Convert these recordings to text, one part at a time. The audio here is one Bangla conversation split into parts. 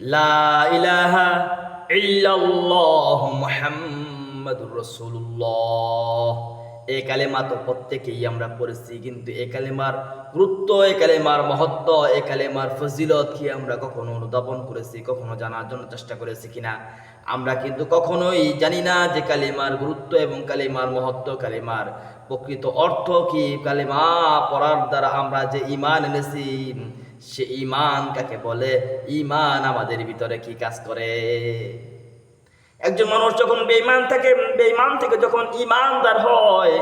লা ইলাহা ইল্লাল্লাহ মুহাম্মাদুর রাসূলুল্লাহ। এই কালেমা তো প্রত্যেকেই আমরা পড়েছি, কিন্তু এই কালেমার গুরুত্ব এই কালেমার মহত্ব এই কালেমার ফজিলত কি আমরা কখনো অনুধাবন করেছি, কখনো জানার জন্য চেষ্টা করেছি কিনা? আমরা কিন্তু কখনোই জানি না যে কালেমার গুরুত্ব এবং কালেমার মহত্ব, কালেমার প্রকৃত অর্থ কি, কালেমা পড়ার দ্বারা আমরা যে ইমান এনেছি সে ইমান কাকে বলে? ইমান আমাদের ভিতরে কি কাজ করে? একজন মানুষ যখন বেঈমান থাকে, বেঈমান থেকে যখন ইমানদার হয়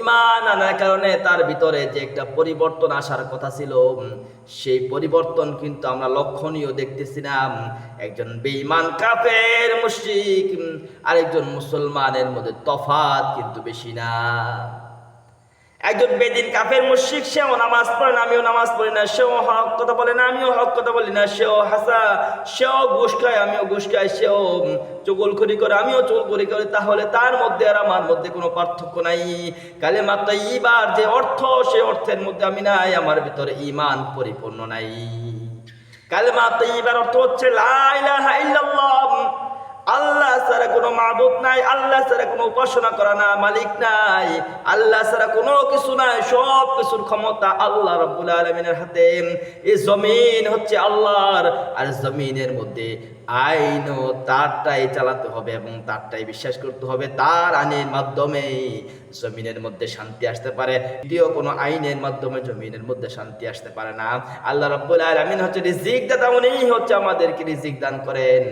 ইমান আনার কারণে তার ভিতরে যে একটা পরিবর্তন আসার কথা ছিল সেই পরিবর্তন কিন্তু আমরা লক্ষণীয় দেখতেছিলাম। একজন বেঈমান কাফের, মুশরিক আরেকজন মুসলমানের মধ্যে তফাত কিন্তু বেশি না। একজন বেদিন কাফের মুশরিক, সেও নামাজ পড়ে না, আমিও নামাজ পড়ি না, সেও হক কথা বলে না, আমিও হক কথা বলি না, সেও হাসা, সেও ঘুষ খায়, আমিও ঘুষ খাই, সেও চুগলখড়ি করে, আমিও চুগলখড়ি করি, তাহলে তার মধ্যে আর আমার মধ্যে কোনো পার্থক্য নাই। কালে মাত্র ইবার যে অর্থ, সে অর্থের মধ্যে আমি নাই, আমার ভিতরে ইমান পরিপূর্ণ নাই। কালেমা তৈবার অর্থ হচ্ছে লা ইলাহা ইল্লাল্লাহ আল্লাহ ছাড়া কোনো মাবুদ নাই, আল্লাহ ছাড়া কোনো উপাসনা করা না, মালিক নাই। আল্লাহ ছাড়া কোনো কিছু নাই, সব কিছুর ক্ষমতা আল্লাহ রব্বুল আলমিনের হাতে। এই জমিন হচ্ছে আল্লাহর, আর জমিনের মধ্যে আইন ও তারটাই চালাতে হবে এবং তারটাই বিশ্বাস করতে হবে তার আইনের মাধ্যমে। জমিনের মধ্যে শান্তি আসতে পারে, দ্বিতীয় কোনো আইনের মাধ্যমে জমিনের মধ্যে শান্তি আসতে পারে না। আল্লাহ রব্বুল আলমিন হচ্ছে রিজিক দাতা উনিই হচ্ছে আমাদেরকে রিজিক দান করেন।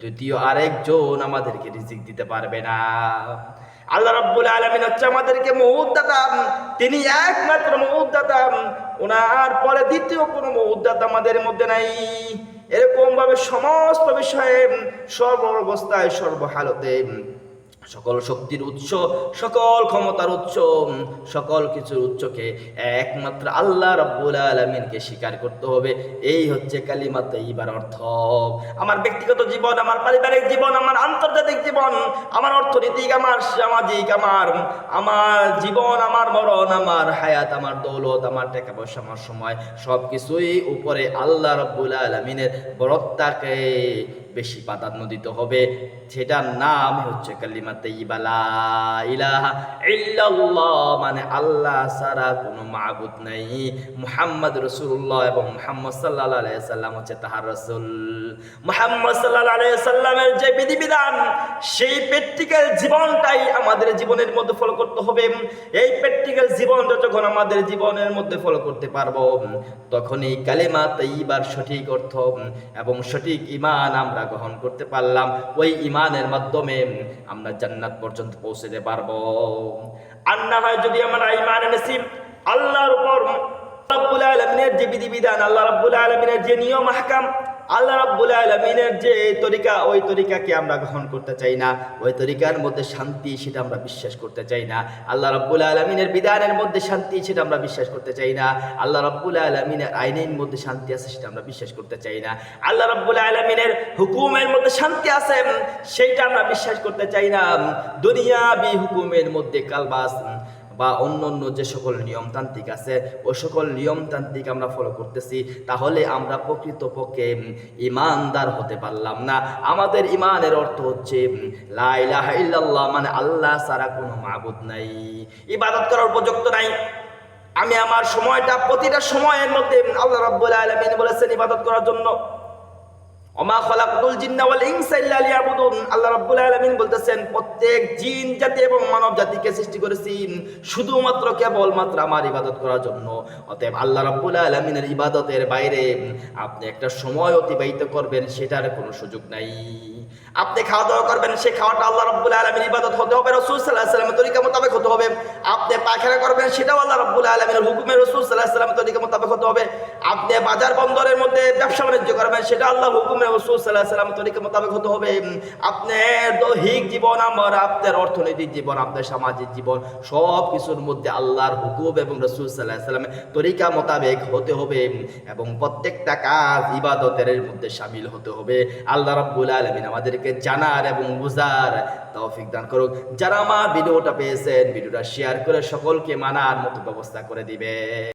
দ্বিতীয় আরেকজন আমাদেরকে রিজিক দিতে পারবে না। আল্লাহ রব্বুল আলামিন হচ্ছে আমাদেরকে মহুদাতা তিনি একমাত্র মহুদাতা ওনার পরে দ্বিতীয় কোনো মহুদাতা আমাদের মধ্যে নাই। এরকম ভাবে সমস্ত বিষয়ে সর্ব অবস্থায় সর্বহালতে সকল শক্তির উৎস, সকল ক্ষমতার উৎস সকল কিছুর উৎসকে একমাত্র আল্লাহ রব্বুল আলমিনকে স্বীকার করতে হবে। এই হচ্ছে কালিমা তৈবার অর্থ। আমার ব্যক্তিগত জীবন, আমার পারিবারিক জীবন, আমার আন্তর্জাতিক জীবন, আমার অর্থনৈতিক, আমার সামাজিক, আমার আমার জীবন, আমার মরণ, আমার হায়াত, আমার দৌলত, আমার টাকা পয়সা, আমার সময় সব কিছুই উপরে আল্লাহ রব্বুল আলমিনের বরত্তাকে বেশি প্রাধান্য দিতে হবে। সেটার নাম হচ্ছে কালিমা তৈবালা ইলাহা ইল্লাল্লাহ মানে আল্লাহ ছাড়া কোনো মাবুদ নাই। মুহাম্মদ রসুল্লাহ এবং মুহাম্মদ সাল্লাহ আলাইহি সাল্লাম হচ্ছে তাহার রসুল। মুহাম্মদ সাল্লাহ আলাইহি সাল্লামের যে বিধিবিধান, সেই প্র্যাকটিক্যাল জীবনটাই আমাদের জীবনের মধ্যে ফলো করতে হবে। এই প্র্যাকটিক্যাল জীবনটা যখন আমাদের জীবনের মধ্যে ফলো করতে পারব তখন এই কালেমা তৈবার সঠিক অর্থ এবং সঠিক ইমান আমরা গ্রহণ করতে পারলাম, ওই ইমানের মাধ্যমে আমরা জান্নাত পর্যন্ত পৌঁছতে পারব। আর না হয় যদি আমরা ইমান এনেছি, আল্লাহর উপর রব্বুল আলামিনের যে বিধিবিধান, আল্লাহ রব্বুল আলামিনের যে নিয়ম আহকাম আল্লাহ রাব্বুল আলামিনের যে তরিকা, ওই তরিকাকে আমরা গ্রহণ করতে চাই না। ওই তরিকার মধ্যে শান্তি সেটা আমরা বিশ্বাস করতে চাই না। আল্লাহ রাব্বুল আলামিনের বিধানের মধ্যে শান্তি সেটা আমরা বিশ্বাস করতে চাই না। আল্লাহ রাব্বুল আলামিনের আইনের মধ্যে শান্তি আছে সেটা আমরা বিশ্বাস করতে চাই না। আল্লাহ রাব্বুল আলামিনের হুকুমের মধ্যে শান্তি আছে সেইটা আমরা বিশ্বাস করতে চাই না। দুনিয়াবি হুকুমের মধ্যে কালবাস বা অন্য অন্য যে সকল নিয়মতান্ত্রিক আছে, ওই সকল নিয়মতান্ত্রিক আমরা ফলো করতেছি, তাহলে আমরা প্রকৃতপক্ষে ইমানদার হতে পারলাম না। আমাদের ইমানের অর্থ হচ্ছে লা ইলাহা ইল্লাল্লাহ মানে আল্লাহ ছাড়া কোনো মাবুদ নাই। ইবাদত করার উপযুক্ত নাই। আমি আমার সময়টা, প্রতিটা সময়ের মধ্যে আল্লাহ রাব্বুল আলামিন বলেছেন ইবাদত করার জন্য। ওমা খলাকুল জিন্না ওয়াল ইনসা ইল্লা লিয়াবুদুন। আল্লাহ রাব্বুল আলামিন বলতেছেন, প্রত্যেক জিন জাতি এবং মানব জাতিকে সৃষ্টি করেছি শুধুমাত্র কেবল মাত্র আমার ইবাদত করার জন্য। অতএব আল্লাহ রাব্বুল আলামিনের ইবাদতের বাইরে আপনি একটা সময় অতিবাহিত করবেন, সেটার কোনো সুযোগ নাই। আপনি খাওয়া দাওয়া করবেন, সেই খাওয়াটা আল্লাহ রাব্বুল আলামিনের ইবাদত হতে হবে, রাসূল সাল্লাল্লাহু আলাইহি ওয়াসাল্লামের তরিকা মোতাবেক হতে হবে। আপনি পায়খানা করবেন, সেটাও আল্লাহ রাব্বুল আলামিনের হুকুমে রাসূল সাল্লাল্লাহু আলাইহি ওয়াসাল্লামের তরিকা মোতাবেক হতে হবে। আপনি বাজার বন্দরের মধ্যে ব্যবসা বাণিজ্য করবেন, সেটা আল্লাহ হুকুমে রাসূল সাল্লাল্লাহু আলাইহি ওয়াসাল্লামের তরিকা মোতাবেক হতে হবে। আপনার দৈহিক জীবন, আমার আপনার অর্থনৈতিক জীবন, আপনার সামাজিক জীবন সব কিছুর মধ্যে আল্লাহর হুকুম এবং রাসূল সাল্লাল্লাহু আলাইহি ওয়াসাল্লামের তরিকা মোতাবেক হতে হবে এবং প্রত্যেকটা কাজ ইবাদতের মধ্যে সামিল হতে হবে। আল্লাহ রব্বুল আলমিন আলামিন আমাদেরকে জানার এবং বুঝার তৌফিক দান করুক। যারা মা ভিডিওটা পেয়েছেন, ভিডিওটা শেয়ার করে সকলকে মানার মতো ব্যবস্থা করে দিবে।